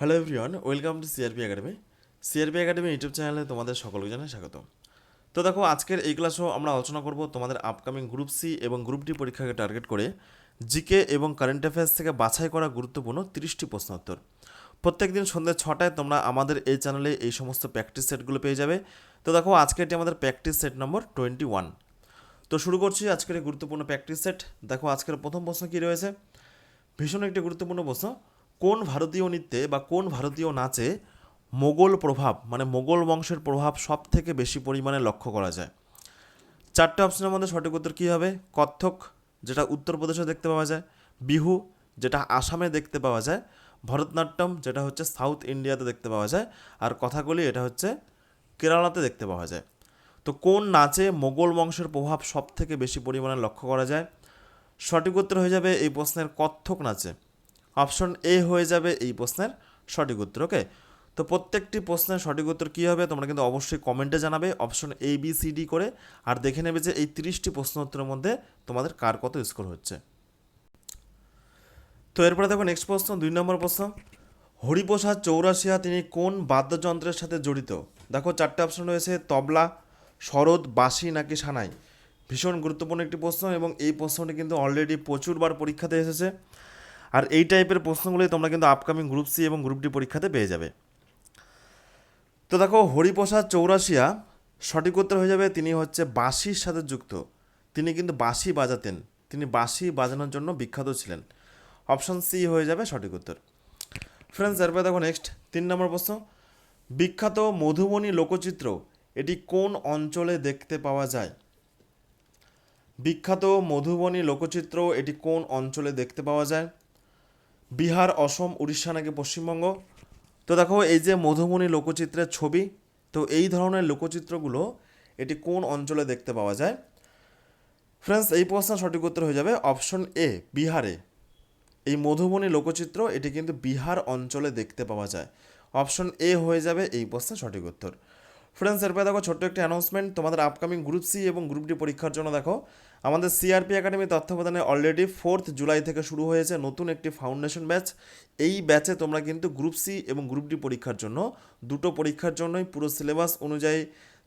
Hello everyone welcome to CRP academy CRP academy YouTube চ্যানেলে তোমাদের সকলকে জানাই স্বাগত তো দেখো, আজকের এই ক্লাসেও আমরা আলোচনা করব তোমাদের আপকামিং গ্রুপ সি এবং গ্রুপ ডি পরীক্ষাকে টার্গেট করে জিকে এবং কারেন্ট অ্যাফেয়ার্স থেকে বাছাই করা গুরুত্বপূর্ণ তিরিশটি প্রশ্ন উত্তর। প্রত্যেক দিন সন্ধ্যে ছটায় তোমরা আমাদের এই চ্যানেলে এই সমস্ত প্র্যাকটিস সেটগুলো পেয়ে যাবে। তো দেখো আজকে এটি আমাদের practice set number twenty one তো শুরু করছি আজকের এই গুরুত্বপূর্ণ প্র্যাকটিস সেট দেখো, আজকের প্রথম প্রশ্ন কী রয়েছে? ভীষণ একটি গুরুত্বপূর্ণ প্রশ্ন। কোন ভারতীয় নৃত্যে বা কোন ভারতীয় নাচে মোগল প্রভাব মানে মোগল বংশের প্রভাব সব থেকে বেশি পরিমাণে লক্ষ্য করা যায়? চারটে অপশনের মধ্যে সঠিক উত্তর কী হবে? কত্থক, যেটা উত্তরপ্রদেশে দেখতে পাওয়া যায়। বিহু, যেটা আসামে দেখতে পাওয়া যায়। ভরতনাট্যম, যেটা হচ্ছে সাউথ ইন্ডিয়াতে দেখতে পাওয়া যায়। আর কথাগুলি এটা হচ্ছে কেরালাতে দেখতে পাওয়া যায়। তো কোন নাচে মোগল বংশের প্রভাব সব থেকে বেশি পরিমাণে লক্ষ্য করা যায়? সঠিক উত্তর হয়ে যাবে এই প্রশ্নের কত্থক নাচে। অপশন এ হয়ে যাবে এই প্রশ্নের সঠিক উত্তর ওকে তো প্রত্যেকটি প্রশ্নের সঠিক উত্তর কী হবে তোমরা কিন্তু অবশ্যই কমেন্টে জানাবে option A B C D করে, আর দেখে নেবে যে এই তিরিশটি প্রশ্ন উত্তরের মধ্যে তোমাদের কার কত স্কোর হচ্ছে। তো এরপরে দেখো নেক্সট প্রশ্ন, দুই নম্বর প্রশ্ন। হরিপ্রসাদ চৌরাশিয়া তিনি কোন বাদ্যযন্ত্রের সাথে জড়িত? দেখো চারটে অপশন রয়েছে, তবলা, শরৎ, বাঁশি নাকি সানাই। ভীষণ গুরুত্বপূর্ণ একটি প্রশ্ন এবং এই প্রশ্নটি কিন্তু অলরেডি প্রচুরবার পরীক্ষাতে এসেছে। আর এই টাইপের প্রশ্নগুলি তোমরা কিন্তু আপকামিং গ্রুপ সি এবং গ্রুপ ডি পরীক্ষাতে পেয়ে যাবে। তো দেখো, হরিপ্রসাদ চৌরাশিয়া সঠিক উত্তর হয়ে যাবে, তিনি হচ্ছে বাঁশির সাথে যুক্ত। তিনি কিন্তু বাঁশি বাজাতেন। তিনি বাঁশি বাজানোর জন্য বিখ্যাত ছিলেন। অপশন সি হয়ে যাবে সঠিক উত্তর। ফ্রেন্ডস এরপরে দেখো নেক্সট তিন নম্বর প্রশ্ন। বিখ্যাত মধুবনী লোকচিত্র, এটি কোন অঞ্চলে দেখতে পাওয়া যায়? বিখ্যাত মধুবনী লোকচিত্র, এটি কোন অঞ্চলে দেখতে পাওয়া যায়? বিহার, অসম, উড়িষ্যা নাকি পশ্চিমবঙ্গ? তো দেখো, এই যে মধুবনী লোকচিত্রের ছবি, তো এই ধরনের লোকচিত্রগুলো এটি কোন অঞ্চলে দেখতে পাওয়া যায়? ফ্রেন্ডস এই প্রশ্ন সঠিক উত্তর হয়ে যাবে অপশন এ বিহারে। এই মধুবনী লোকচিত্র, এটি কিন্তু বিহার অঞ্চলে দেখতে পাওয়া যায়। অপশন এ হয়ে যাবে এই প্রশ্নের সঠিক উত্তর। ফ্রেন্ডস এরপরে দেখো ছোট্ট একটি অ্যানাউন্সমেন্ট তোমাদের আপকামিং গ্রুপ সি এবং গ্রুপ ডি পরীক্ষার জন্য দেখো। আমাদের সিআরপি একাডেমি তত্ত্বাবধানে অলরেডি ফোর্থ জুলাই থেকে শুরু হয়েছে নতুন একটি ফাউন্ডেশন ব্যাচ এই ব্যাচে তোমরা কিন্তু গ্রুপ সি এবং গ্রুপ ডি পরীক্ষার জন্য, দুটো পরীক্ষার জন্যই পুরো সিলেবাস অনুযায়ী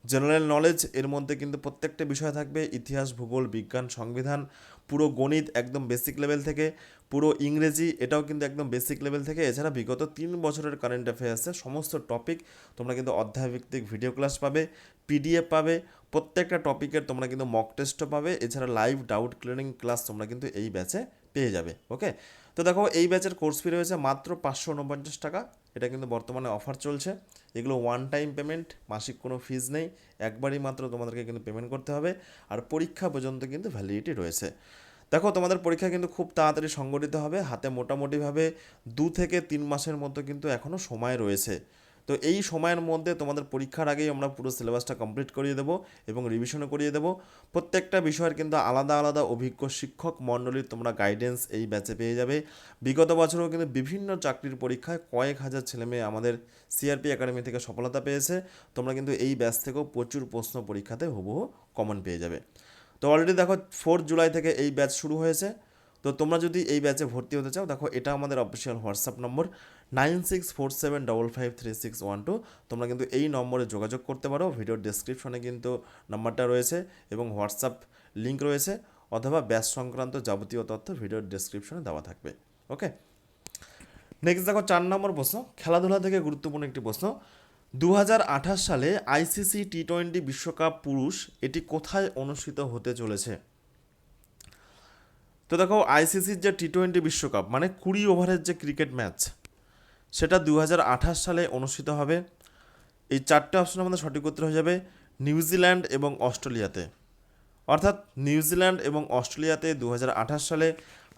জেনারেল নলেজ এর মধ্যে কিন্তু প্রত্যেকটা বিষয় থাকবে, ইতিহাস, ভূগোল, বিজ্ঞান, সংবিধান, পুরো গণিত একদম বেসিক লেভেল থেকে। পুরো ইংরেজি, এটাও কিন্তু একদম বেসিক লেভেল থেকে। এছাড়া বিগত তিন বছরের কারেন্ট অ্যাফেয়ার্সের সমস্ত টপিক তোমরা কিন্তু অধ্যায়ভিত্তিক ভিডিও ক্লাস পাবে পিডিএফ পাবে, প্রত্যেকটা টপিকের তোমরা কিন্তু মক টেস্টও পাবে। এছাড়া লাইভ ডাউট ক্লিয়ারিং ক্লাস তোমরা কিন্তু এই ব্যাচে পেয়ে যাবে ওকে তো দেখো, এই ব্যাচের কোর্স ফি রয়েছে মাত্র পাঁচশো উনপঞ্চাশ টাকা। এটা কিন্তু বর্তমানে অফার চলছে। এগুলো ওয়ান টাইম পেমেন্ট মাসিক কোনো ফিজ নেই। একবারই মাত্র তোমাদেরকে কিন্তু পেমেন্ট করতে হবে। আর পরীক্ষা পর্যন্ত কিন্তু ভ্যালিডিটি রয়েছে। দেখো, তোমাদের পরীক্ষা কিন্তু খুব তাড়াতাড়ি সংগঠিত হবে। হাতে মোটামুটিভাবে দু থেকে তিন মাসের মতো কিন্তু এখনও সময় রয়েছে। তো এই সময়ের মধ্যে তোমাদের পরীক্ষার আগেই আমরা পুরো সিলেবাসটা কমপ্লিট করিয়ে দেবো এবং রিভিশনও করিয়ে দেবো। প্রত্যেকটা বিষয়ের কিন্তু আলাদা আলাদা অভিজ্ঞ শিক্ষক মণ্ডলীর তোমরা গাইডেন্স এই ব্যাচে পেয়ে যাবে। বিগত বছরেও কিন্তু বিভিন্ন চাকরির পরীক্ষায় কয়েক হাজার ছেলেমেয়ে আমাদের সিআরপি একাডেমি থেকে সফলতা পেয়েছে। তোমরা কিন্তু এই ব্যাচ থেকেও প্রচুর প্রশ্ন পরীক্ষাতে হুবহু কমন পেয়ে যাবে। তো অলরেডি দেখো ফোর্থ জুলাই থেকে এই ব্যাচ শুরু হয়েছে। তো তোমরা যদি এই ব্যাচে ভর্তি হতে চাও, দেখো এটা আমাদের official WhatsApp number nine six four seven double five three six one two তোমরা কিন্তু এই নম্বরে যোগাযোগ করতে পারো ভিডিওর ডিসক্রিপশনে কিন্তু নাম্বারটা রয়েছে এবং হোয়াটসঅ্যাপ লিঙ্ক রয়েছে, অথবা ব্যাচ সংক্রান্ত যাবতীয় তথ্য ভিডিওর ডিসক্রিপশনে দেওয়া থাকবে। ওকে নেক্সট দেখো চার নম্বর প্রশ্ন, খেলাধুলা থেকে গুরুত্বপূর্ণ একটি প্রশ্ন। দু হাজার আঠাশ সালে আইসিসি টি টোয়েন্টি বিশ্বকাপ পুরুষ এটি কোথায় অনুষ্ঠিত হতে চলেছে? তো দেখো আইসিসির যে টি টোয়েন্টি বিশ্বকাপ মানে কুড়ি ওভারের যে ক্রিকেট ম্যাচ, সেটা দু হাজার আঠাশ সালে অনুষ্ঠিত হবে। এই চারটে অপশনের মধ্যে সঠিক উত্তর হয়ে যাবে নিউজিল্যান্ড এবং অস্ট্রেলিয়াতে। অর্থাৎ নিউজিল্যান্ড এবং অস্ট্রেলিয়াতে দু হাজার আঠাশ সালে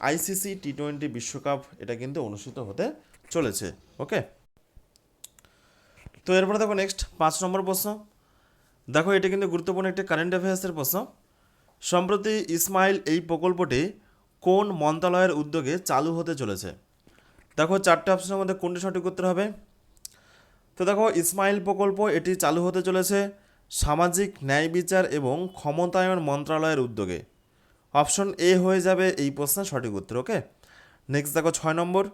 আইসিসি টি টোয়েন্টি বিশ্বকাপ, এটা কিন্তু অনুষ্ঠিত হতে চলেছে, ওকে? তো এরপরে দেখো নেক্সট পাঁচ নম্বর প্রশ্ন। দেখো, এটা কিন্তু গুরুত্বপূর্ণ একটি কারেন্ট অ্যাফেয়ার্সের প্রশ্ন। সম্প্রতি ইসমাইল এই প্রকল্পটি কোন মন্ত্রণালয়ের উদ্যোগে চালু হতে চলেছে? দেখো, চারটে অপশনের মধ্যে কোনটি সঠিক উত্তর হবে? তো দেখো, ইসমাইল প্রকল্প এটি চালু হতে চলেছে সামাজিক ন্যায় বিচার এবং ক্ষমতায়ন মন্ত্রণালয়ের উদ্যোগে। অপশন এ হয়ে যাবে এই প্রশ্নের সঠিক উত্তর ওকে নেক্সট দেখো, ছয় নম্বর।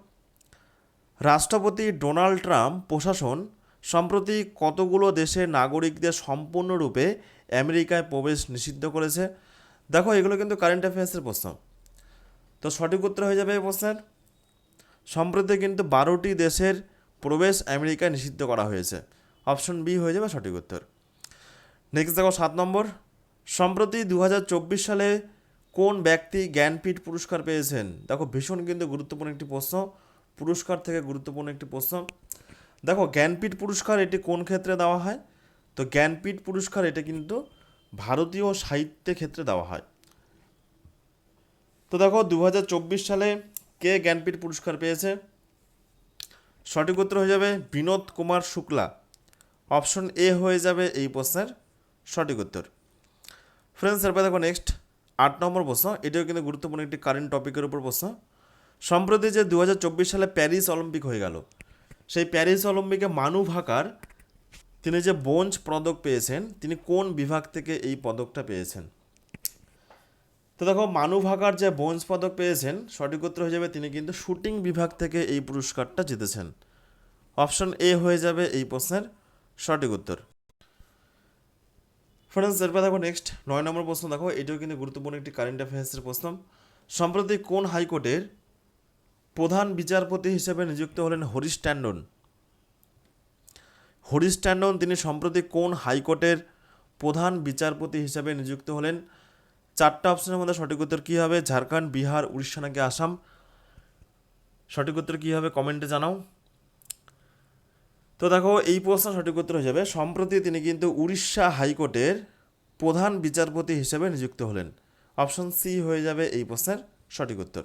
রাষ্ট্রপতি ডোনাল্ড ট্রাম্প প্রশাসন সম্প্রতি কতগুলো দেশের নাগরিকদের সম্পূর্ণরূপে আমেরিকায় প্রবেশ নিষিদ্ধ করেছে? দেখো, এগুলো কিন্তু কারেন্ট অ্যাফেয়ার্সের প্রশ্ন। তো সঠিক উত্তর হয়ে যাবে এই প্রশ্নের। সম্প্রতি কিন্তু বারোটি দেশের প্রবেশ আমেরিকায় নিষিদ্ধ করা হয়েছে। অপশন বি হয়ে যাবে সঠিক উত্তর। নেক্সট দেখো, সাত নম্বর। সম্প্রতি দু হাজার চব্বিশ সালে কোন ব্যক্তি জ্ঞানপীঠ পুরস্কার পেয়েছেন? দেখো, ভীষণ কিন্তু গুরুত্বপূর্ণ একটি প্রশ্ন। পুরস্কার থেকে গুরুত্বপূর্ণ একটি প্রশ্ন। দেখো, জ্ঞানপীঠ পুরস্কার এটি কোন ক্ষেত্রে দেওয়া হয়? তো জ্ঞানপীঠ পুরস্কার এটা কিন্তু ভারতীয় সাহিত্যের ক্ষেত্রে দেওয়া হয়। তো দেখো দু হাজার চব্বিশ সালে কে জ্ঞানপীঠ পুরস্কার পেয়েছে? সঠিক উত্তর হয়ে যাবে বিনোদ কুমার শুক্লা। অপশন এ হয়ে যাবে এই প্রশ্নের সঠিক উত্তর। ফ্রেন্ডস এরপর দেখো নেক্সট আট নম্বর প্রশ্ন। এটাও কিন্তু গুরুত্বপূর্ণ একটি কারেন্ট টপিকের উপর প্রশ্ন। সম্প্রতি যে দু হাজার চব্বিশ সালে প্যারিস অলিম্পিক হয়ে গেল সেই প্যারিস অলিম্পিকে মানু ভাকার তিনি যে ব্রোঞ্জ পদক পেয়েছেন, তিনি কোন বিভাগ থেকে এই পদকটা পেয়েছেন? তো দেখো, মানু ভাকার যে ব্রোঞ্জ পদক পেয়েছেন, সঠিক উত্তর হয়ে যাবে তিনি কিন্তু শুটিং বিভাগ থেকে এই পুরস্কারটা জিতেছেন। অপশন এ হয়ে যাবে এই প্রশ্নের সঠিক উত্তর। ফ্রেন্ডস এরপর দেখো নেক্সট নয় নম্বর প্রশ্ন দেখো, এটাও কিন্তু গুরুত্বপূর্ণ একটি কারেন্ট অ্যাফেয়ার্সের প্রশ্ন। সম্প্রতি কোন হাইকোর্টের প্রধান বিচারপতি হিসেবে নিযুক্ত হলেন হরিশ ট্যান্ডন। হরিশ ট্যান্ডন তিনি সম্প্রতি কোন হাইকোর্টের প্রধান বিচারপতি হিসেবে নিযুক্ত হলেন? চারটা অপশনের মধ্যে সঠিক উত্তর কী হবে? ঝাড়খণ্ড, বিহার, উড়িষ্যা নাকি আসাম? সঠিক উত্তর কী হবে কমেন্টে জানাও। তো দেখো, এই প্রশ্ন সঠিক উত্তর যাবে। সম্প্রতি তিনি কিন্তু উড়িষ্যা হাইকোর্টের প্রধান বিচারপতি হিসেবে নিযুক্ত হলেন। অপশন সি হয়ে যাবে এই প্রশ্নের সঠিক উত্তর।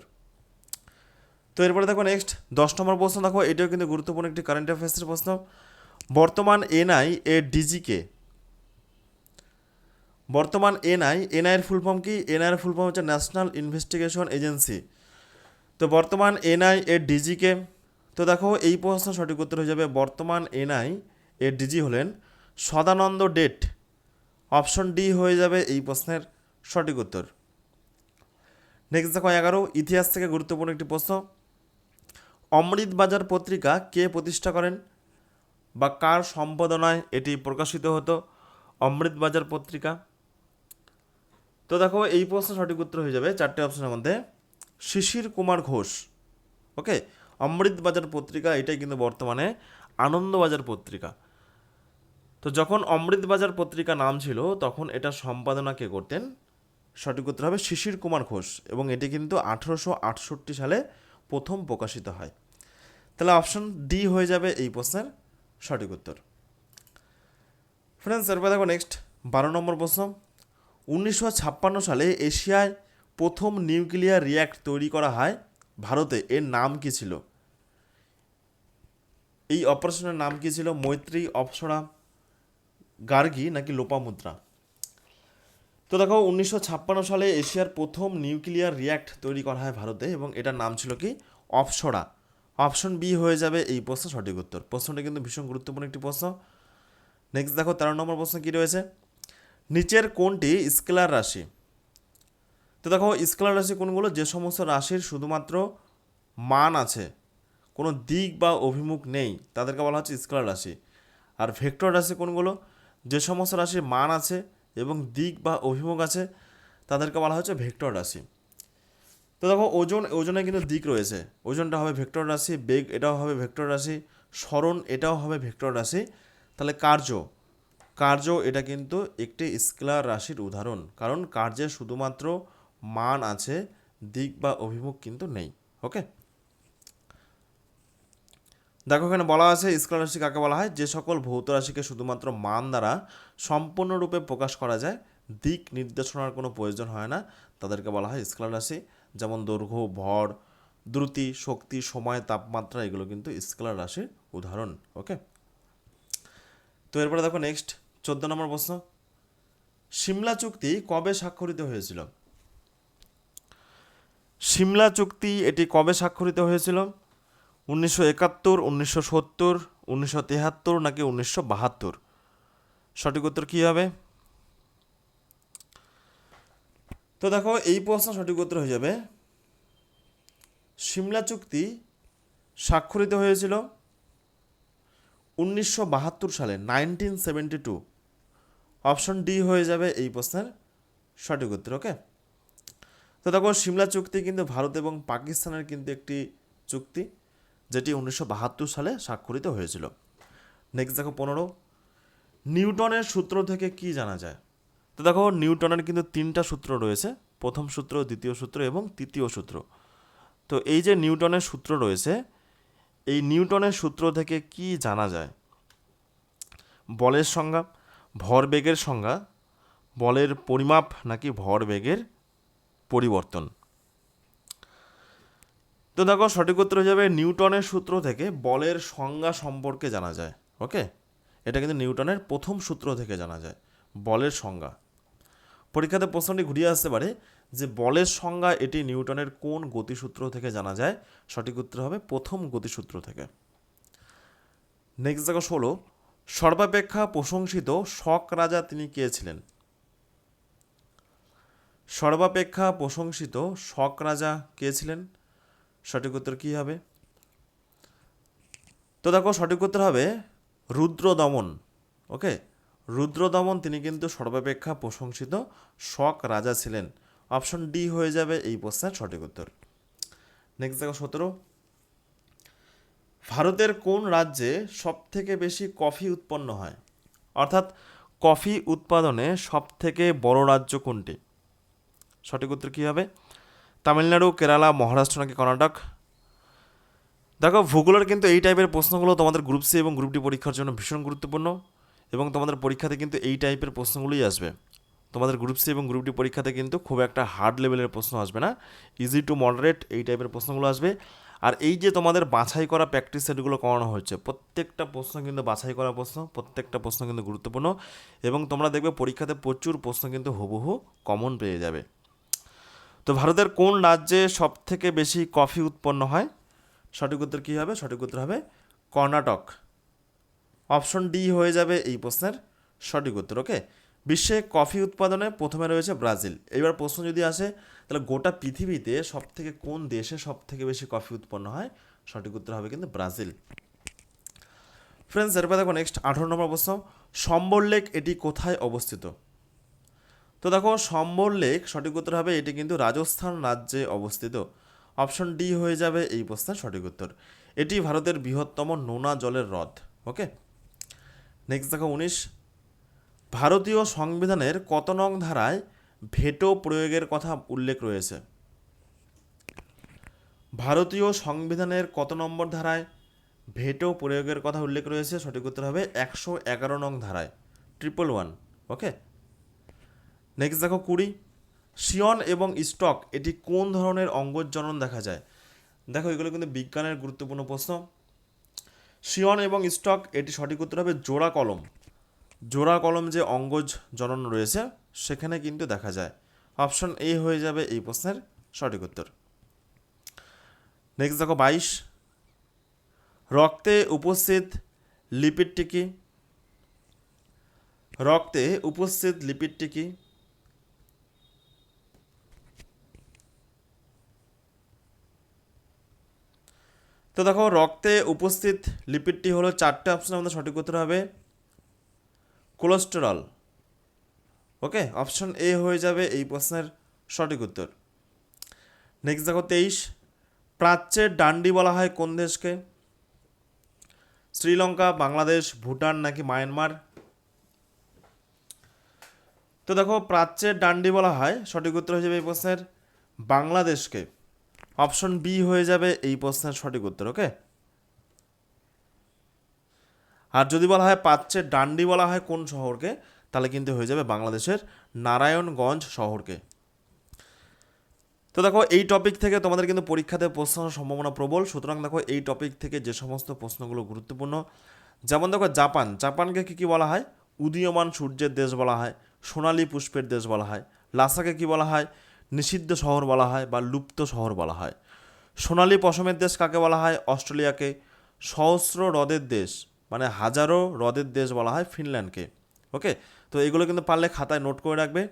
তো এরপরে দেখো নেক্সট দশ নম্বর প্রশ্ন দেখো, এটাও কিন্তু গুরুত্বপূর্ণ একটি কারেন্ট অ্যাফেয়ার্সের প্রশ্ন। বর্তমান এনআই এর ডিজিকে বর্তমান এনআই এনআইয়ের ফুল ফর্ম কি? এনআইয়ের ফুল ফর্ম হচ্ছে ন্যাশনাল ইনভেস্টিগেশন এজেন্সি তো বর্তমান এনআই এর ডিজিকে তো দেখো, এই প্রশ্ন সঠিক উত্তর হয়ে যাবে, বর্তমান এনআই এর ডিজি হলেন সদানন্দ ডেট। অপশন ডি হয়ে যাবে এই প্রশ্নের সঠিক উত্তর। নেক্সট দেখো এগারো, ইতিহাস থেকে গুরুত্বপূর্ণ একটি প্রশ্ন। অমৃত বাজার পত্রিকা কে প্রতিষ্ঠা করেন বা কার সম্পাদনায় এটি প্রকাশিত হতো? অমৃত বাজার পত্রিকা। তো দেখো, এই প্রশ্ন সঠিক উত্তর হয়ে যাবে চারটে অপশনের মধ্যে। শিশির কুমার ঘোষ, ওকে? অমৃত বাজার পত্রিকা, এটাই কিন্তু বর্তমানে আনন্দবাজার পত্রিকা। তো যখন অমৃত বাজার পত্রিকা নাম ছিল, তখন এটা সম্পাদনা কে করতেন? সঠিক উত্তর হবে শিশির কুমার ঘোষ। এবং এটি কিন্তু আঠেরোশো আটষট্টি সালে প্রথম প্রকাশিত হয়। তাহলে অপশন ডি হয়ে যাবে এই প্রশ্নের সঠিক উত্তর। ফ্রেন্ডস এরপর দেখো নেক্সট বারো নম্বর প্রশ্ন। উনিশশো ছাপ্পান্ন সালে এশিয়ায় প্রথম নিউক্লিয়ার রিয়্যাক্ট তৈরি করা হয় ভারতে। এর নাম কি ছিল? এই অপারেশনের নাম কি ছিল? মৈত্রী অপসরা, গার্গী নাকি লোপামুদ্রা? তো দেখো, উনিশশো ছাপ্পান্ন সালে এশিয়ার প্রথম নিউক্লিয়ার রিয়্যাক্ট তৈরি করা হয় ভারতে এবং এটার নাম ছিল কি? অপসরা অপশন বি হয়ে যাবে এই প্রশ্ন সঠিক উত্তর। প্রশ্নটা কিন্তু ভীষণ গুরুত্বপূর্ণ একটি প্রশ্ন। নেক্সট দেখো, তেরো নম্বর প্রশ্ন কী রয়েছে? নিচের কোনটি স্কেলার রাশি? তো দেখো, স্কেলার রাশি কোনগুলো? যে সমস্ত রাশির শুধুমাত্র মান আছে, কোনো দিক বা অভিমুখ নেই, তাদেরকে বলা হচ্ছে স্কেলার রাশি। আর ভেক্টর রাশি কোনগুলো? যে সমস্ত রাশির মান আছে এবং দিক বা অভিমুখ আছে, তাদেরকে বলা হচ্ছে ভেক্টর রাশি। তো দেখো, ওজন, ওজনে কিন্তু দিক রয়েছে। ওজনটা হবে ভেক্টর রাশি, বেগ এটাও হবে ভেক্টর রাশি, স্মরণ এটাও হবে ভেক্টর রাশি। তাহলে কার্য কার্য এটা কিন্তু একটি স্কেলার রাশির উদাহরণ, কারণ কার্যের শুধুমাত্র মান আছে, দিক বা অভিমুখ কিন্তু নেই ওকে দেখো এখানে বলা আছে, স্কেলার রাশি কাকে বলা হয়? যে সকল ভৌত রাশিকে শুধুমাত্র মান দ্বারা সম্পূর্ণরূপে প্রকাশ করা যায়, দিক নির্দেশনার কোনো প্রয়োজন হয় না। তাদেরকে বলা হয় স্কেলার রাশি। যেমন দৈর্ঘ্য, ভর, দ্রুতি, শক্তি, সময়, তাপমাত্রা, এগুলো কিন্তু স্কেলার রাশির উদাহরণ, ওকে? তো এরপরে দেখো নেক্সট চোদ্দ নম্বর প্রশ্ন। সিমলা চুক্তি কবে স্বাক্ষরিত হয়েছিল? সিমলা চুক্তি এটি কবে স্বাক্ষরিত হয়েছিল? উনিশশো একাত্তর, উনিশশো সত্তর, উনিশশো তেহাত্তর নাকি উনিশশো বাহাত্তর? সঠিক উত্তর কী হবে? তো দেখো, এই প্রশ্ন সঠিক উত্তর হয়ে যাবে। সিমলা চুক্তি স্বাক্ষরিত হয়েছিল উনিশশো বাহাত্তর সালে, nineteen seventy two. Option D হয়ে যাবে এই প্রশ্নের সঠিক উত্তর, ওকে? তো দেখো, সিমলা চুক্তি কিন্তু ভারত এবং পাকিস্তানের কিন্তু একটি চুক্তি। যেটি উনিশশো বাহাত্তর সালে স্বাক্ষরিত হয়েছিল। নেক্সট দেখো পনেরো। নিউটনের সূত্র থেকে কি জানা যায়? তো দেখো, নিউটনের কিন্তু তিনটা সূত্র রয়েছে। প্রথম সূত্র, দ্বিতীয় সূত্র এবং তৃতীয় সূত্র। তো এই যে নিউটনের সূত্র রয়েছে, এই নিউটনের সূত্র থেকে কি জানা যায়? বলের সংজ্ঞা ভরবেগের সংজ্ঞা, বলের পরিমাপ নাকি ভরবেগের পরিবর্তন। তো দেখো, সঠিক উত্তর হয়ে যাবে নিউটনের সূত্র থেকে বলের সংজ্ঞা সম্পর্কে জানা যায় ওকে এটা কিন্তু নিউটনের প্রথম সূত্র থেকে জানা যায়, বলের সংজ্ঞা। পরীক্ষাতে প্রশ্নটি ঘুরিয়ে আসতে পারে যে বলের সংজ্ঞা এটি নিউটনের কোন গতিসূত্র থেকে জানা যায়? সঠিক উত্তর হবে প্রথম গতিসূত্র থেকে। নেক্সট দেখো, ষোলো। সর্বাপেক্ষা প্রশংসিত শক রাজা তিনি কে ছিলেন? সর্বাপেক্ষা প্রশংসিত শক রাজা কে ছিলেন? সঠিক উত্তর কী হবে? তো দেখো, সঠিক উত্তর হবে রুদ্রদমন, ওকে? রুদ্রদমন, তিনি কিন্তু সর্বাপেক্ষা প্রশংসিত শক রাজা ছিলেন। অপশন ডি হয়ে যাবে এই প্রশ্নের সঠিক উত্তর। নেক্সট দেখো, সতেরো। ভারতের কোন রাজ্যে সব থেকে বেশি কফি উৎপন্ন হয়? অর্থাৎ কফি উৎপাদনে সব থেকে বড় রাজ্য কোনটি? সঠিক উত্তর কী হবে? তামিলনাড়ু, কেরালা, মহারাষ্ট্র নাকি কর্ণাটক? দেখো, ভূগোলের কিন্তু এই টাইপের প্রশ্নগুলো তোমাদের গ্রুপ সি এবং গ্রুপ ডি পরীক্ষার জন্য ভীষণ গুরুত্বপূর্ণ এবং তোমাদের পরীক্ষাতে কিন্তু এই টাইপের প্রশ্নগুলোই আসবে। তোমাদের গ্রুপ সি এবং গ্রুপ ডি পরীক্ষাতে কিন্তু খুব একটা হার্ড লেভেলের প্রশ্ন আসবে না। ইজি টু মডারেট এই টাইপের প্রশ্নগুলো আসবে। আর এই যে তোমাদের বাছাই করা প্র্যাকটিস সেটগুলো করানো হচ্ছে, প্রত্যেকটা প্রশ্ন কিন্তু বাছাই করা প্রশ্ন, প্রত্যেকটা প্রশ্ন কিন্তু গুরুত্বপূর্ণ এবং তোমরা দেখবে পরীক্ষাতে প্রচুর প্রশ্ন কিন্তু হুবহু কমন পেয়ে যাবে। তো ভারতের কোন রাজ্যে সব থেকে বেশি কফি উৎপন্ন হয়? সঠিক উত্তর কী হবে? সঠিক উত্তর হবে কর্ণাটক। অপশন ডি হয়ে যাবে এই প্রশ্নের সঠিক উত্তর, ওকে? বিশ্বে কফি উৎপাদনে প্রথমে রয়েছে ব্রাজিল। এবার প্রশ্ন যদি আসে, তাহলে গোটা পৃথিবীতে সব থেকে কোন দেশে সব থেকে বেশি কফি উৎপন্ন হয়? সঠিক উত্তর হবে কিন্তু ব্রাজিল। ফ্রেন্ডস এরপর দেখো নেক্সট আঠারো নম্বর প্রশ্ন। সম্বর লেক এটি কোথায় অবস্থিত? তো দেখো সম্বর লেক সঠিক উত্তর হবে এটি কিন্তু রাজস্থান রাজ্যে অবস্থিত। অপশন ডি হয়ে যাবে এই প্রশ্নের সঠিক উত্তর। এটি ভারতের বৃহত্তম নোনা জলের হ্রদ, ওকে? নেক্সট দেখো, উনিশ। ভারতীয় সংবিধানের কত নং ধারায় ভেটো প্রয়োগের কথা উল্লেখ রয়েছে? ভারতীয় সংবিধানের কত নম্বর ধারায় ভেটো প্রয়োগের কথা উল্লেখ রয়েছে? সঠিক উত্তর হবে একশো এগারো নং ধারায় ট্রিপল ওয়ান ওকে? নেক্সট দেখো কুড়ি। শিয়ন এবং স্টক, এটি কোন ধরনের অঙ্গজনন দেখা যায়? দেখো, এগুলো কিন্তু বিজ্ঞানের গুরুত্বপূর্ণ প্রশ্ন। শিয়ন এবং স্টক, এটি সঠিক উত্তর হবে জোড়া কলম। জোড়া কলম যে অঙ্গজ জনন রয়েছে, সেখানে কিন্তু দেখা যায়। অপশন এ হয়ে যাবে এই প্রশ্নের সঠিক উত্তর। নেক্সট দেখো বাইশ। রক্তে উপস্থিত লিপিডটি কি? রক্তে উপস্থিত লিপিডটি কি? তো দেখো, রক্তে উপস্থিত লিপিডটি হলো চারটে অপশন আমাদের সঠিক উত্তর হবে কোলেস্টেরল ওকে অপশন এ হয়ে যাবে এই প্রশ্নের সঠিক উত্তর। নেক্সট দেখো, তেইশ। প্রাচ্যের ডান্ডি বলা হয় কোন দেশকে? শ্রীলঙ্কা, বাংলাদেশ, ভুটান নাকি মায়ানমার? তো দেখো, প্রাচ্যের ডান্ডি বলা হয়, সঠিক উত্তর হয়ে যাবে এই প্রশ্নের বাংলাদেশকে। অপশন বি হয়ে যাবে এই প্রশ্নের সঠিক উত্তর, ওকে? আর যদি বলা হয় প্রাচ্যের ডান্ডি বলা হয় কোন শহরকে, তাহলে কিন্তু হয়ে যাবে বাংলাদেশের নারায়ণগঞ্জ শহরকে। তো দেখো, এই টপিক থেকে তোমাদের কিন্তু পরীক্ষাতে প্রশ্ন সম্ভাবনা প্রবল। সুতরাং দেখো, এই টপিক থেকে যে সমস্ত প্রশ্নগুলো গুরুত্বপূর্ণ, যেমন দেখো, জাপান। জাপানকে কী কী বলা হয়? উদীয়মান সূর্যের দেশ বলা হয়, সোনালী পুষ্পের দেশ বলা হয়, লাসাকে কি বলা হয়? নিষিদ্ধ শহর বলা হয় বা লুপ্ত শহর বলা হয়। সোনালী পশমের দেশ কাকে বলা হয়? অস্ট্রেলিয়াকে। সহস্র হ্রদের দেশ মানে হাজারো হ্রদের দেশ বলা হয় ফিনল্যান্ডকে। ওকে তো এগুলো কিন্তু পারলে খাতায় নোট করে রাখবে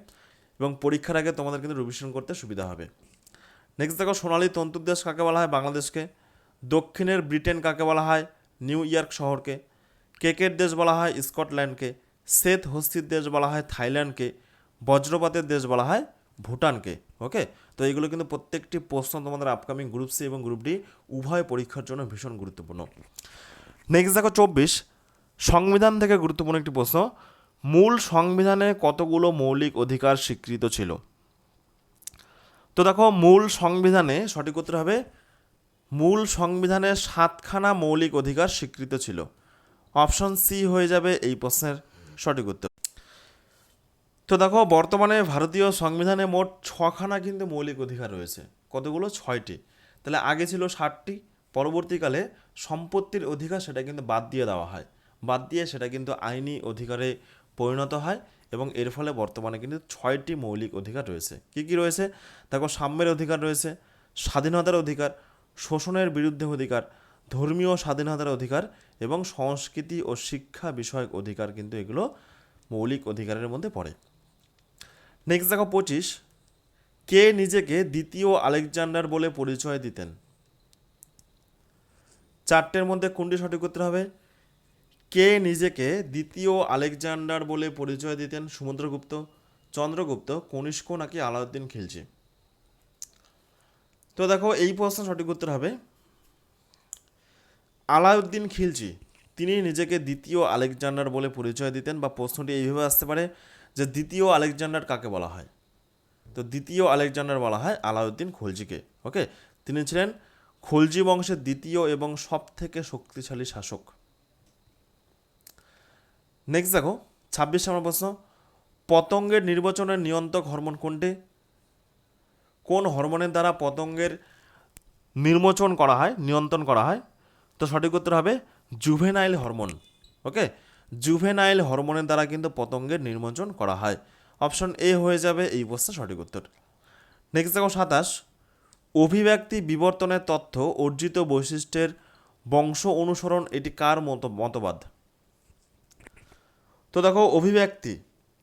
এবং পরীক্ষার আগে তোমাদের কিন্তু রিভিশন করতে সুবিধা হবে। নেক্সট দেখো, সোনালী তন্তুর দেশ কাকে বলা হয়? বাংলাদেশকে। দক্ষিণের ব্রিটেন কাকে বলা হয়? নিউ ইয়র্ক শহরকে। কেকের দেশ বলা হয়? স্কটল্যান্ডকে। শ্বেত হস্তির দেশ বলা হয়? থাইল্যান্ডকে। বজ্রপাতের দেশ বলা হয়? ভুটানকে ওকে তো এইগুলো কিন্তু প্রত্যেকটি প্রশ্ন তোমাদের আপকামিং গ্রুপ সি এবং গ্রুপ ডি উভয় পরীক্ষার জন্য ভীষণ গুরুত্বপূর্ণ। নেক্সট দেখো চব্বিশ। সংবিধান থেকে গুরুত্বপূর্ণ একটি প্রশ্ন। মূল সংবিধানে কতগুলো মৌলিক অধিকার স্বীকৃত ছিল? তো দেখো, মূল সংবিধানে সঠিক উত্তর হবে, মূল সংবিধানে সাতখানা মৌলিক অধিকার স্বীকৃত ছিল। অপশন সি হয়ে যাবে এই প্রশ্নের সঠিক উত্তর। তো দেখো, বর্তমানে ভারতীয় সংবিধানে মোট ছখানা কিন্তু মৌলিক অধিকার রয়েছে। কতগুলো? ছয়টি। তাহলে আগে ছিল ষাটটি, পরবর্তীকালে সম্পত্তির অধিকার সেটা কিন্তু বাদ দিয়ে দেওয়া হয়। বাদ দিয়ে সেটা কিন্তু আইনি অধিকারে পরিণত হয় এবং এর ফলে বর্তমানে কিন্তু ছয়টি মৌলিক অধিকার রয়েছে। কি কি রয়েছে? দেখো, সাম্যের অধিকার রয়েছে, স্বাধীনতার অধিকার, শোষণের বিরুদ্ধে অধিকার, ধর্মীয় স্বাধীনতার অধিকার এবং সংস্কৃতি ও শিক্ষা বিষয়ক অধিকার কিন্তু এগুলো মৌলিক অধিকারের মধ্যে পড়ে। নেক্সট দেখো পঁচিশ। কে নিজেকে দ্বিতীয় আলেকজান্ডার বলে পরিচয় দিতেন? চারটের মধ্যে কোনটি সঠিক করতে হবে? কে নিজেকে দ্বিতীয় আলেকজান্ডার বলে পরিচয় দিতেন? সমুদ্রগুপ্ত চন্দ্রগুপ্ত, কনিষ্ক নাকি আলাউদ্দিন খিলজি? তো দেখো, এই প্রশ্ন সঠিক উত্তর হবে। আলাউদ্দিন খিলজি, তিনি নিজেকে দ্বিতীয় আলেকজান্ডার বলে পরিচয় দিতেন বা প্রশ্নটি এইভাবে আসতে পারে। যে দ্বিতীয় আলেকজান্ডার কাকে বলা হয়? তো দ্বিতীয় আলেকজান্ডার বলা হয় আলাউদ্দিন খলজিকে, ওকে? তিনি ছিলেন খলজি বংশের দ্বিতীয় এবং সব থেকে শক্তিশালী শাসক। নেক্সট দেখো, ছাব্বিশ নম্বর প্রশ্ন, পতঙ্গের নির্বাচনের নিয়ন্ত্রক হরমোন কোনটি? কোন হরমোনের দ্বারা পতঙ্গের নির্মোচন করা হয়, নিয়ন্ত্রণ করা হয়? তো সঠিক উত্তর হবে জুভেনাইল হরমোন, ওকে? জুভেনাইল হরমোনের দ্বারা কিন্তু পতঙ্গের নির্মোচন করা হয়। অপশন এ হয়ে যাবে এই প্রশ্নের সঠিক উত্তর। নেক্সট দেখো সাতাশ। অভিব্যক্তি বিবর্তনের তথ্য অর্জিত বৈশিষ্ট্যের বংশ অনুসরণ এটি কার মত, মতবাদ? তো দেখো অভিব্যক্তি,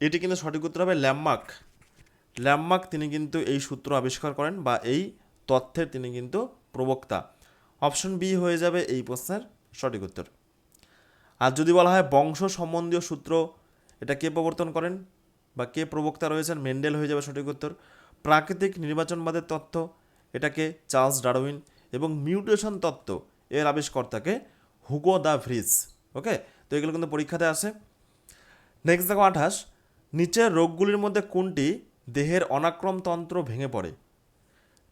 এটি কিন্তু সঠিক উত্তর হবে ল্যামমার্ক। ল্যামমার্ক তিনি কিন্তু এই সূত্র আবিষ্কার করেন বা এই তথ্যের তিনি কিন্তু প্রবক্তা। অপশন বি হয়ে যাবে এই প্রশ্নের সঠিক উত্তর। আর যদি বলা হয় বংশ সম্বন্ধীয় সূত্র, এটা কে প্রবর্তন করেন বা কে প্রবক্তা রয়েছেন, মেন্ডেল হয়ে যাবে সঠিক উত্তর। প্রাকৃতিক নির্বাচনবাদের তত্ত্ব, এটাকে চার্লস ডারউইন এবং মিউটেশন তত্ত্ব এর আবিষ্কর্তাকে হুগো দ্য ভ্রিজ ওকে? তো এগুলো কিন্তু পরীক্ষাতে আসে। নেক্সট দেখো আঠাশ। নিচের রোগগুলির মধ্যে কোনটি দেহের অনাক্রম তন্ত্র ভেঙে পড়ে?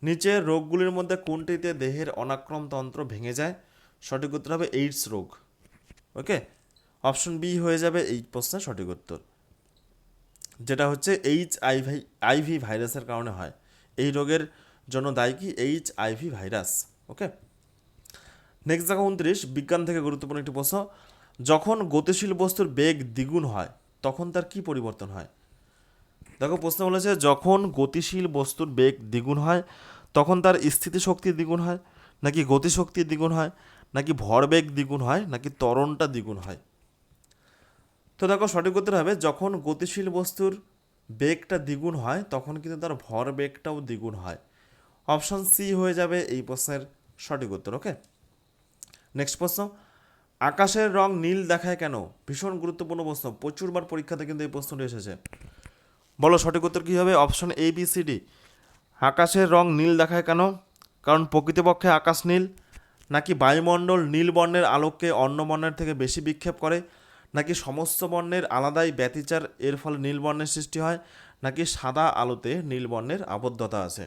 নিচের রোগগুলির মধ্যে কোনটিতে দেহের অনাক্রম তন্ত্র ভেঙে যায়? সঠিক উত্তর হবে এইডস রোগ। ওকে অপশন বি হয়ে যাবে এই প্রশ্নের সঠিক উত্তর। যেটা হচ্ছে এইচ আইভি আইভি ভাইরাসের কারণে হয়। এই রোগের জন্য দায়ী কি? H IV virus. Okay next দেখো উনত্রিশ। বিজ্ঞান থেকে গুরুত্বপূর্ণ একটি প্রশ্ন। যখন গতিশীল বস্তুর বেগ দ্বিগুণ হয়, তখন তার কি পরিবর্তন হয়? দেখো প্রশ্ন বলেছে, যখন গতিশীল বস্তুর বেগ দ্বিগুণ হয়, তখন তার স্থিতিশক্তি দ্বিগুণ হয়, নাকি গতিশক্তি দ্বিগুণ হয়? নাকি ভরবেগ দ্বিগুণ হয়, নাকি ত্বরণটা দ্বিগুণ হয়? তো দেখো, সঠিক উত্তর হবে যখন গতিশীল বস্তুর বেগটা দ্বিগুণ হয়, তখন কিন্তু তার ভর বেগটাও দ্বিগুণ হয়। অপশন সি হয়ে যাবে এই প্রশ্নের সঠিক উত্তর, ওকে? নেক্সট প্রশ্ন, আকাশের রং নীল দেখায় কেন? ভীষণ গুরুত্বপূর্ণ প্রশ্ন, প্রচুরবার পরীক্ষাতে কিন্তু এই প্রশ্নটি এসেছে। বলো, সঠিক উত্তর কী হবে? Option A, B, C, D. আকাশের রং নীল দেখায় কেন? কারণ প্রকৃতপক্ষে আকাশ নীল নাকি বায়ুমণ্ডল নীল বর্ণের আলোককে অন্য বর্ণের থেকে বেশি বিক্ষেপ করে? নাকি সমস্ত বর্ণের আলাদাই ব্যতিচার, এর ফলে নীল বর্ণের সৃষ্টি হয়? নাকি সাদা আলোতে নীল বর্ণের আবদ্ধতা আছে?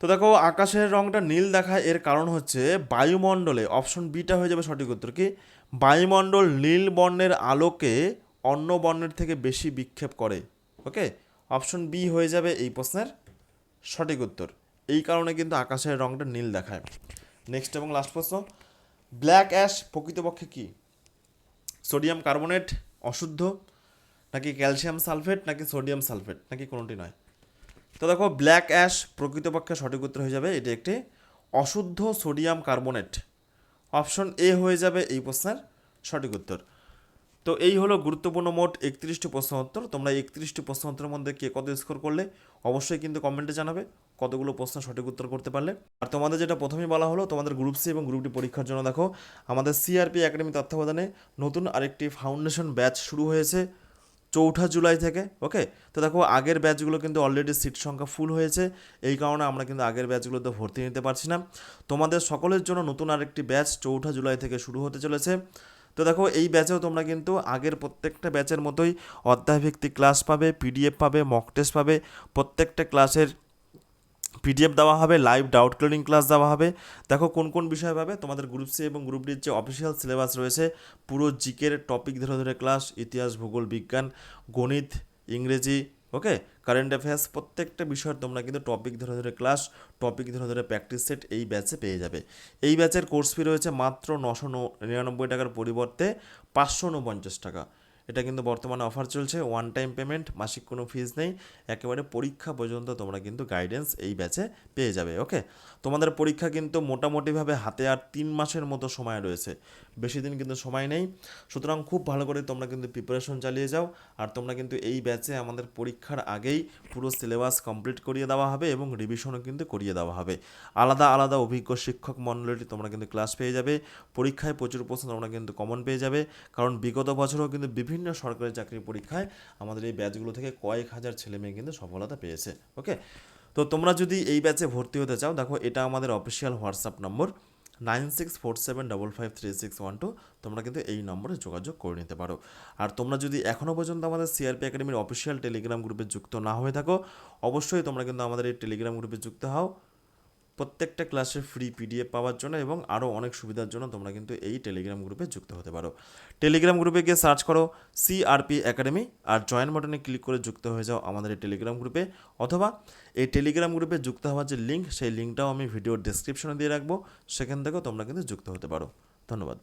তো দেখো, আকাশের রংটা নীল দেখায়, এর কারণ হচ্ছে বায়ুমণ্ডলে, অপশন বিটা হয়ে যাবে সঠিক উত্তর কি? বায়ুমণ্ডল নীল বর্ণের আলোকে অন্য বর্ণের থেকে বেশি বিক্ষেপ করে ওকে অপশন বি হয়ে যাবে এই প্রশ্নের সঠিক উত্তর। এই কারণে কিন্তু আকাশের রংটা নীল দেখায়। নেক্সট এবং লাস্ট প্রশ্ন ব্ল্যাক অ্যাশ প্রকৃতপক্ষে কি? সোডিয়াম কার্বনেট অশুদ্ধ নাকি ক্যালসিয়াম সালফেট নাকি সোডিয়াম সালফেট নাকি কোনোটি নয়? তো দেখো ব্ল্যাক অ্যাশ প্রকৃতপক্ষে সঠিক উত্তর হয়ে যাবে, এটি একটি অশুদ্ধ সোডিয়াম কার্বনেট অপশন এ হয়ে যাবে এই প্রশ্নের সঠিক উত্তর। তো এই হলো গুরুত্বপূর্ণ মোট একত্রিশটি প্রশ্ন উত্তর। তোমরা একত্রিশটি প্রশ্ন উত্তরের মধ্যে কে কত স্কোর করলে, অবশ্যই কিন্তু কমেন্টে জানাবে কতগুলো প্রশ্ন সঠিক উত্তর করতে পারলে। আর তোমাদের যেটা প্রথমেই বলা হলো, তোমাদের গ্রুপ সি এবং গ্রুপ ডি পরীক্ষার জন্য দেখো, আমাদের সিআরপি একাডেমি তত্ত্বাবধানে নতুন আরেকটি ফাউন্ডেশন ব্যাচ শুরু হয়েছে চৌঠা জুলাই থেকে ওকে তো দেখো, আগের ব্যাচগুলো কিন্তু অলরেডি সিট সংখ্যা ফুল হয়েছে, এই কারণে আমরা কিন্তু আগের ব্যাচগুলোতে ভর্তি নিতে পারছি না। তোমাদের সকলের জন্য নতুন আরেকটি ব্যাচ চৌঠা জুলাই থেকে শুরু হতে চলেছে। তো দেখো, এই ব্যাচেও তোমরা কিন্তু আগের প্রত্যেকটা ব্যাচের মতোই অধ্যায়ভিত্তিক ক্লাস পাবে পিডিএফ পাবে মক টেস্ট পাবে। প্রত্যেকটা ক্লাসের পিডিএফ দেওয়া হবে লাইভ ডাউট ক্লিয়ারিং ক্লাস দেওয়া হবে। দেখো, কোন কোন বিষয় পাবে? তোমাদের গ্রুপ সি এবং গ্রুপ ডির যে অফিসিয়াল সিলেবাস রয়েছে, পুরো জিকের টপিক ধরে ধরে ক্লাস ইতিহাস, ভূগোল, বিজ্ঞান, গণিত, ইংরেজি ওকে কারেন্ট অ্যাফেয়ার্স প্রত্যেকটা বিষয়ের তোমরা কিন্তু টপিক ধরে ধরে ক্লাস টপিক ধরে ধরে প্র্যাকটিস সেট এই ব্যাচে পেয়ে যাবে। এই ব্যাচের কোর্স ফি রয়েছে মাত্র নশো নিরানব্বই টাকার পরিবর্তে পাঁচশো উনপঞ্চাশ টাকা। এটা কিন্তু বর্তমানে অফার চলছে ওয়ান টাইম পেমেন্ট মাসিক কোনো ফিজ নেই, একেবারে পরীক্ষা পর্যন্ত তোমরা কিন্তু গাইডেন্স এই ব্যাচে পেয়ে যাবে ওকে তোমাদের পরীক্ষা কিন্তু মোটামুটিভাবে হাতে আর তিন মাসের মতো সময় রয়েছে, বেশি দিন কিন্তু সময় নেই। সুতরাং খুব ভালো করে তোমরা কিন্তু প্রিপারেশন চালিয়ে যাও, আর তোমরা কিন্তু এই ব্যাচে আমাদের পরীক্ষার আগেই পুরো সিলেবাস কমপ্লিট করিয়ে দেওয়া হবে এবং রিভিশনও কিন্তু করিয়ে দেওয়া হবে। আলাদা আলাদা অভিজ্ঞ শিক্ষক মণ্ডলীটি তোমরা কিন্তু ক্লাস পেয়ে যাবে, পরীক্ষায় প্রচুর প্রশ্ন তোমরা কিন্তু কমন পেয়ে যাবে, কারণ বিগত বছরও কিন্তু বিভিন্ন সরকারি চাকরির পরীক্ষায় আমাদের এই ব্যাচগুলো থেকে কয়েক হাজার ছেলে মেয়ে কিন্তু সফলতা পেয়েছে ওকে তো তোমরা যদি এই ব্যাচে ভর্তি হতে চাও, দেখো এটা আমাদের official WhatsApp number nine six four seven double five three six one two তোমরা কিন্তু এই নম্বরে যোগাযোগ করে নিতে পারো। আর তোমরা যদি এখনও পর্যন্ত আমাদের সিআরপি একাডেমির অফিসিয়াল টেলিগ্রাম গ্রুপে যুক্ত না হয়ে থাকো, অবশ্যই তোমরা কিন্তু আমাদের এই টেলিগ্রাম গ্রুপে যুক্ত হও। প্রত্যেকটা ক্লাসের ফ্রি পিডিএফ পাওয়ার জন্য এবং আরও অনেক সুবিধার জন্য তোমরা কিন্তু এই টেলিগ্রাম গ্রুপে যুক্ত হতে পারো। টেলিগ্রাম গ্রুপে গিয়ে সার্চ করো সিআরপি একাডেমি আর জয়েন বাটনে ক্লিক করে যুক্ত হয়ে যাও আমাদের এই টেলিগ্রাম গ্রুপে অথবা এই টেলিগ্রাম গ্রুপে যুক্ত হওয়ার যে লিঙ্ক সেই লিঙ্কটাও আমি ভিডিওর ডিসক্রিপশনে দিয়ে রাখব। সেখান থেকেও তোমরা কিন্তু যুক্ত হতে পারো। ধন্যবাদ।